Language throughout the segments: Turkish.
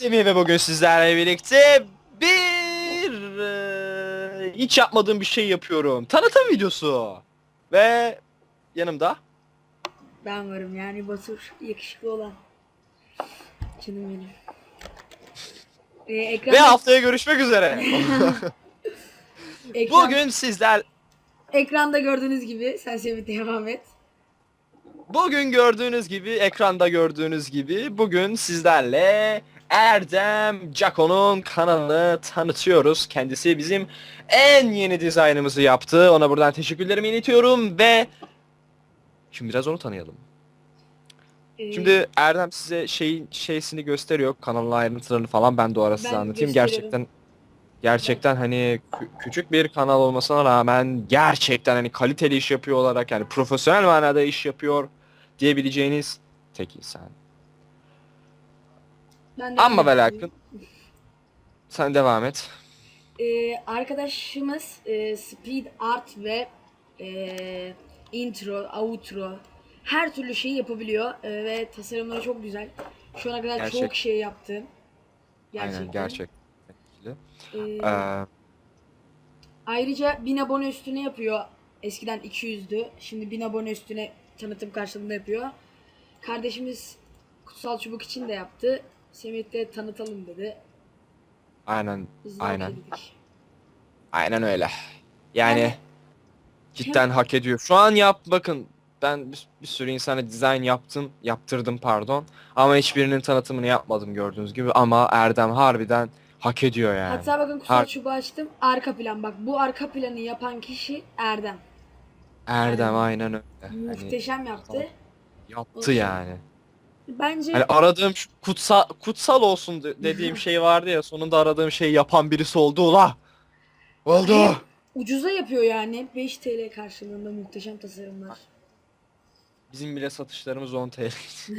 Semih ve bugün sizlerle birlikte bir e, hiç yapmadığım bir şey yapıyorum. Tanıtım videosu. Ve yanımda Ben varım yani Batur yakışıklı olan. Canım benim. Ee, ekranda, ve haftaya görüşmek üzere. ekran- bugün sizler ekranda gördüğünüz gibi sen Semih devam et. Bugün gördüğünüz gibi ekranda gördüğünüz gibi bugün sizlerle Erdem Cako'nun kanalını tanıtıyoruz. Kendisi bizim en yeni dizaynımızı yaptı. Ona buradan teşekkürlerimi iletiyorum ve şimdi biraz onu tanıyalım. Ee, Şimdi Erdem size şeyin şeysini gösteriyor. Kanalın ayrıntılarını falan ben de o ara size Ben anlatayım. gösteriyorum. Gerçekten gerçekten hani kü- küçük bir kanal olmasına rağmen gerçekten hani kaliteli iş yapıyor olarak yani profesyonel manada iş yapıyor diyebileceğiniz tek insan. ben de Ama ve lakin sen devam et. Ee, arkadaşımız e, speed art ve e, intro, outro her türlü şeyi yapabiliyor E, ve tasarımları çok güzel. Şu ana kadar Gerçek. çok şey yaptı. Gerçekten. Aynen gerçek. Ee, Ee, Ayrıca 1000 abone üstüne yapıyor. Eskiden 200'dü. Şimdi 1000 abone üstüne tanıtım karşılığında yapıyor. Kardeşimiz Kutsal Çubuk için de yaptı. Semih de tanıtalım dedi. aynen Biz de aynen. dedik. Aynen öyle. Yani Yani- cidden hak ediyor. Şu an yap bakın ben bir, bir sürü insana dizayn yaptım, yaptırdım pardon. Ama hiçbirinin tanıtımını yapmadım gördüğünüz gibi ama Erdem harbiden hak ediyor yani. Hatta bakın Kutsal Har- Çubuğu açtım. Arka plan bak. Bu arka planı yapan kişi Erdem. Erdem aynen öyle. Hani Muhteşem yaptı. yaptı yani. Bence Hani aradığım şu kutsal kutsal olsun de- dediğim şey vardı ya sonunda aradığım şeyi yapan birisi oldu ula. Oldu. Ucuza yapıyor yani. 5 TL karşılığında muhteşem tasarımlar. Bizim bile satışlarımız 10 TL.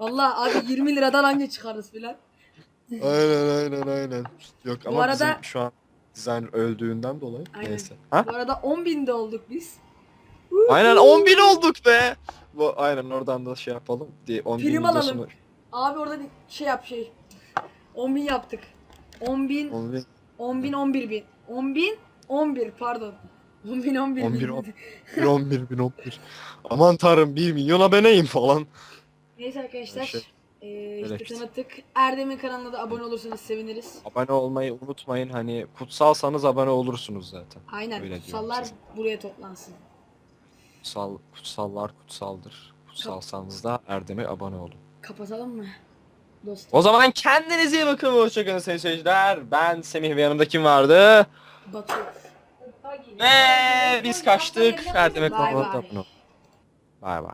Vallahi abi 20 liradan anca çıkarız filan. aynen aynen aynen. Yok Bu ama arada- bizim şu an designer öldüğünden dolayı Aynen. neyse. Ha? Bu arada 10 binde olduk biz. Aynen 10 bin olduk be. Bu aynen oradan da şey yapalım diye 10 bin Prim videosunu alalım. Abi orada bir şey yap şey. 10 bin yaptık. 10 bin, 10 bin 10 bin, 11 bin. 10 bin, 11 pardon. 10 bin, 11 bin. 11, 11, 11 bin 11. Aman tanrım 1 milyon aboneyim falan. Neyse arkadaşlar. Şey, eee işte tanıttık. Erdem'in kanalına da abone olursanız seviniriz. Abone olmayı unutmayın hani kutsalsanız abone olursunuz zaten. Aynen. Öyle diyorum kutsallar size. buraya toplansın. Kutsal, kutsallar kutsaldır. Kutsalsanız da Erdem'e abone olun. Kapatalım mı? Dostum. O zaman kendinize iyi bakın. Hoşçakalın sayın seyirciler. Ben Semih ve yanımda kim vardı? Batu. Ve biz kaçtık. Erdem'e Bay abone olun. Bay bay.